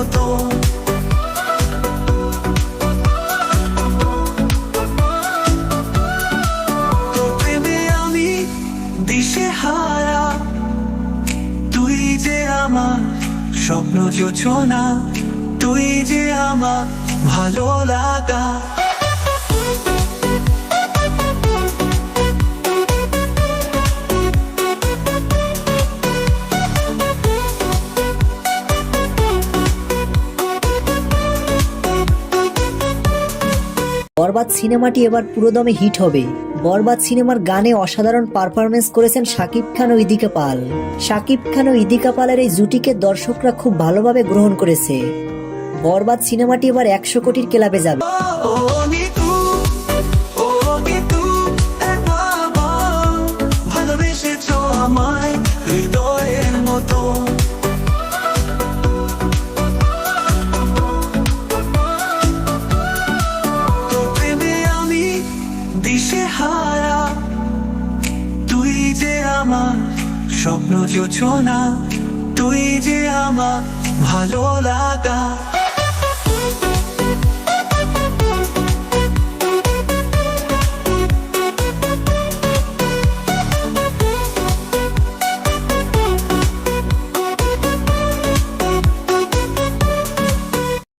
মতো। দিশে হারা তুই যে আমার স্বপ্ন যোচনা তুই যে আমার ভালো লাগা। বরবাদ সিনেমাটি এবার পুরোদমে হিট হবে। বরবাদ সিনেমার গানে অসাধারণ পারফরমেন্স করেছেন শাকিব খান ও ইদিকা পাল। শাকিব খান ও ইদিকা পালের এই জুটিকে দর্শকরা খুব ভালোভাবে গ্রহণ করেছে। বরবাদ সিনেমাটি এবার একশো কোটির ক্লাবে যাবে। মতো। হারা। তুই যে আমার স্বপ্ন যোচনা তুই যে আমার ভালো লাগা।